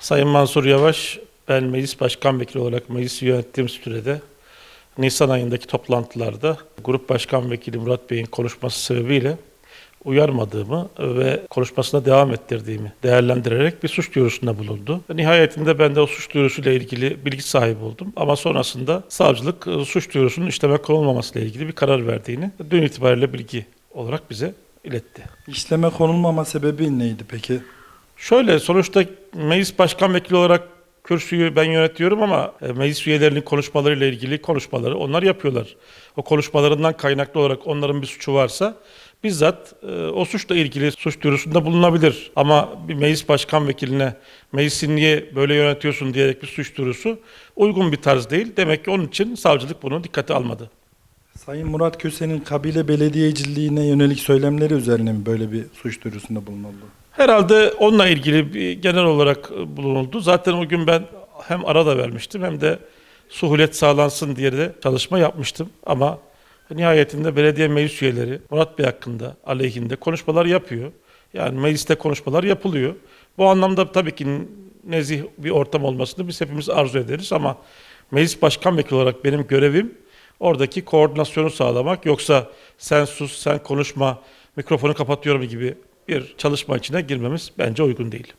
Sayın Mansur Yavaş, ben meclis başkan vekili olarak meclisi yönettiğim sürede Nisan ayındaki toplantılarda Grup Başkan Vekili Murat Bey'in konuşması sebebiyle uyarmadığımı ve konuşmasına devam ettirdiğimi değerlendirerek bir suç duyurusunda bulundu. Nihayetinde ben de o suç duyurusuyla ilgili bilgi sahibi oldum. Ama sonrasında savcılık e, suç duyurusunun işleme konulmamasıyla ilgili bir karar verdiğini dün itibariyle bilgi olarak bize iletti. İşleme konulmama sebebi neydi peki? Şöyle sonuçta meclis başkan vekili olarak kürsüyü ben yönetiyorum ama e, meclis üyelerinin konuşmalarıyla ilgili konuşmaları onlar yapıyorlar. O konuşmalarından kaynaklı olarak onların bir suçu varsa bizzat e, o suçla ilgili suç duyurusunda bulunabilir. Ama bir meclis başkan vekiline meclisi niye böyle yönetiyorsun diyerek bir suç duyurusu uygun bir tarz değil. Demek ki onun için savcılık bunu dikkate almadı. Sayın Murat Köse'nin kabile belediyeciliğine yönelik söylemleri üzerine mi böyle bir suç duyurusunda bulunuldu? Herhalde onunla ilgili bir genel olarak bulunuldu. Zaten o gün ben hem ara da vermiştim hem de suhulet sağlansın diye de çalışma yapmıştım. Ama nihayetinde belediye meclis üyeleri Murat Bey hakkında aleyhinde konuşmalar yapıyor. Yani mecliste konuşmalar yapılıyor. Bu anlamda tabii ki nezih bir ortam olmasını biz hepimiz arzu ederiz ama meclis başkan vekili olarak benim görevim oradaki koordinasyonu sağlamak. Yoksa sen sus, sen konuşma, mikrofonu kapatıyorum gibi bir çalışma içine girmemiz bence uygun değil.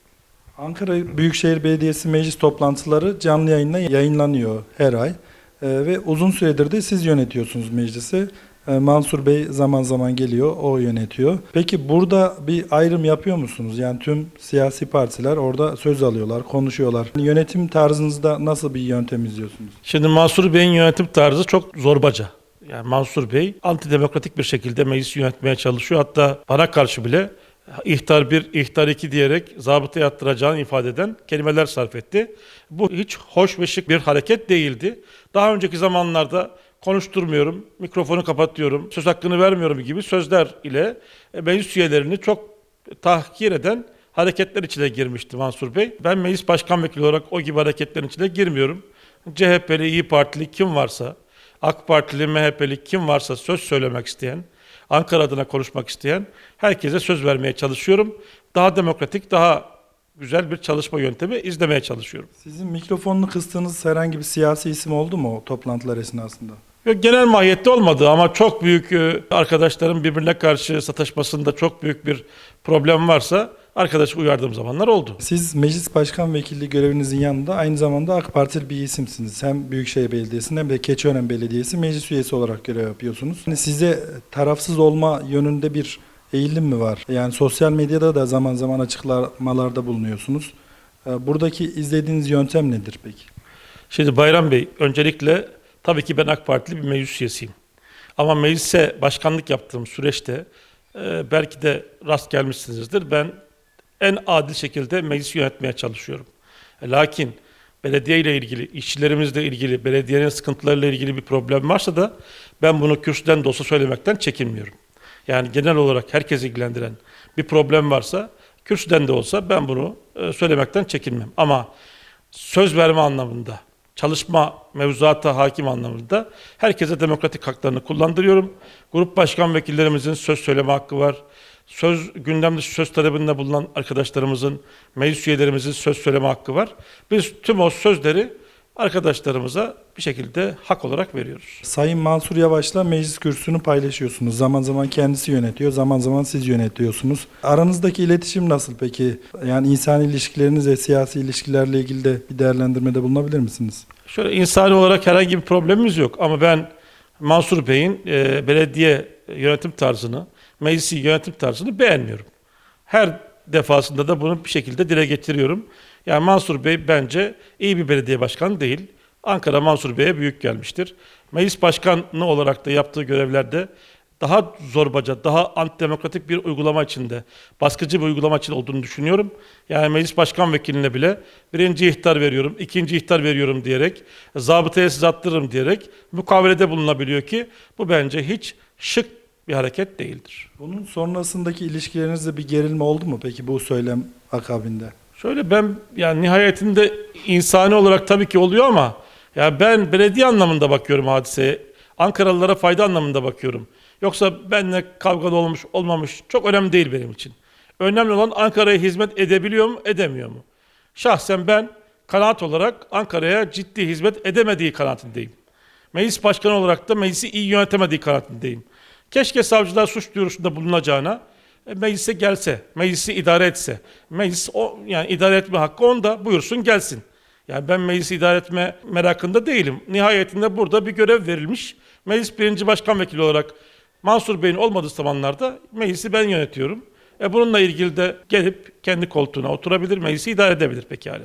Ankara Büyükşehir Belediyesi meclis toplantıları canlı yayınla yayınlanıyor her ay. Ee, ve uzun süredir de siz yönetiyorsunuz meclisi. Ee, Mansur Bey zaman zaman geliyor, o yönetiyor. Peki burada bir ayrım yapıyor musunuz? Yani tüm siyasi partiler orada söz alıyorlar, konuşuyorlar. Yönetim tarzınızda nasıl bir yöntem izliyorsunuz? Şimdi Mansur Bey'in yönetim tarzı çok zorbaca. Yani Mansur Bey antidemokratik bir şekilde meclisi yönetmeye çalışıyor. Hatta bana karşı bile ihtar 1, ihtar 2 diyerek zabıta yattıracağını ifade eden kelimeler sarf etti. Bu hiç hoş ve şık bir hareket değildi. Daha önceki zamanlarda konuşturmuyorum, mikrofonu kapatıyorum, söz hakkını vermiyorum gibi sözler ile meclis üyelerini çok tahkir eden hareketler içine girmişti Mansur Bey. Ben meclis başkan vekili olarak o gibi hareketlerin içine girmiyorum. CHP'li, İyi Partili kim varsa, AK Partili, MHP'li kim varsa söz söylemek isteyen, Ankara adına konuşmak isteyen herkese söz vermeye çalışıyorum. Daha demokratik, daha güzel bir çalışma yöntemi izlemeye çalışıyorum. Sizin mikrofonunu kıstığınız herhangi bir siyasi isim oldu mu o toplantılar esnasında? Yok, Genel mahiyette olmadı ama çok büyük e, arkadaşların birbirine karşı sataşmasında çok büyük bir problem varsa arkadaşı uyardığım zamanlar oldu. Siz meclis başkan vekilliği görevinizin yanında aynı zamanda AK Partili bir isimsiniz. Hem Büyükşehir Belediyesi'nde hem de Keçiören Belediyesi meclis üyesi olarak görev yapıyorsunuz. Yani size tarafsız olma yönünde bir eğilim mi var? Yani sosyal medyada da zaman zaman açıklamalarda bulunuyorsunuz. Ee, Buradaki izlediğiniz yöntem nedir peki? Şimdi Bayram Bey, öncelikle tabii ki ben AK Partili bir meclis üyesiyim. Ama meclise başkanlık yaptığım süreçte e, belki de rast gelmişsinizdir. Ben en adil şekilde meclisi yönetmeye çalışıyorum. E, lakin belediye ile ilgili, işçilerimizle ilgili, belediyenin sıkıntılarıyla ilgili bir problem varsa da ben bunu kürsüden de söylemekten çekinmiyorum. Yani genel olarak herkesi ilgilendiren bir problem varsa kürsüden de olsa ben bunu e, söylemekten çekinmem. Ama söz verme anlamında, çalışma mevzuata hakim anlamında herkese demokratik haklarını kullandırıyorum. Grup başkan vekillerimizin söz söyleme hakkı var. Söz gündem dışı söz talebinde bulunan arkadaşlarımızın, meclis üyelerimizin söz söyleme hakkı var. Biz tüm o sözleri arkadaşlarımıza bir şekilde hak olarak veriyoruz. Sayın Mansur Yavaş'la meclis kürsüsünü paylaşıyorsunuz. Zaman zaman kendisi yönetiyor, zaman zaman siz yönetiyorsunuz. Aranızdaki iletişim nasıl peki? Yani insan ilişkileriniz ve siyasi ilişkilerle ilgili de bir değerlendirmede bulunabilir misiniz? Şöyle insani olarak herhangi bir problemimiz yok ama ben Mansur Bey'in e, belediye yönetim tarzını, meclisi yönetim tarzını beğenmiyorum. Her defasında da bunu bir şekilde dile getiriyorum. Yani Mansur Bey bence iyi bir belediye başkanı değil. Ankara Mansur Bey'e büyük gelmiştir. Meclis başkanı olarak da yaptığı görevlerde daha zorbaca, daha antidemokratik bir uygulama içinde, baskıcı bir uygulama için olduğunu düşünüyorum. Yani meclis başkan vekiline bile birinci ihtar veriyorum, ikinci ihtar veriyorum diyerek, zabıtaya siz attırırım diyerek mukavelede bulunabiliyor ki bu bence hiç şık bir hareket değildir. Bunun sonrasındaki ilişkilerinizde bir gerilme oldu mu peki bu söylem akabinde? Şöyle ben yani nihayetinde insani olarak tabii ki oluyor ama ya ben belediye anlamında bakıyorum hadiseye. Ankaralılara fayda anlamında bakıyorum. Yoksa benle kavgalı olmuş olmamış çok önemli değil benim için. Önemli olan Ankara'ya hizmet edebiliyor mu edemiyor mu? Şahsen ben kanaat olarak Ankara'ya ciddi hizmet edemediği kanaatindeyim. Meclis başkanı olarak da meclisi iyi yönetemediği kanaatindeyim. Keşke savcılar suç duyurusunda bulunacağına e, meclise gelse, meclisi idare etse. Meclis o yani idare etme hakkı onda buyursun gelsin. Yani ben meclisi idare etme merakında değilim. Nihayetinde burada bir görev verilmiş. Meclis birinci başkan vekili olarak Mansur Bey'in olmadığı zamanlarda meclisi ben yönetiyorum. E bununla ilgili de gelip kendi koltuğuna oturabilir, meclisi idare edebilir pekala.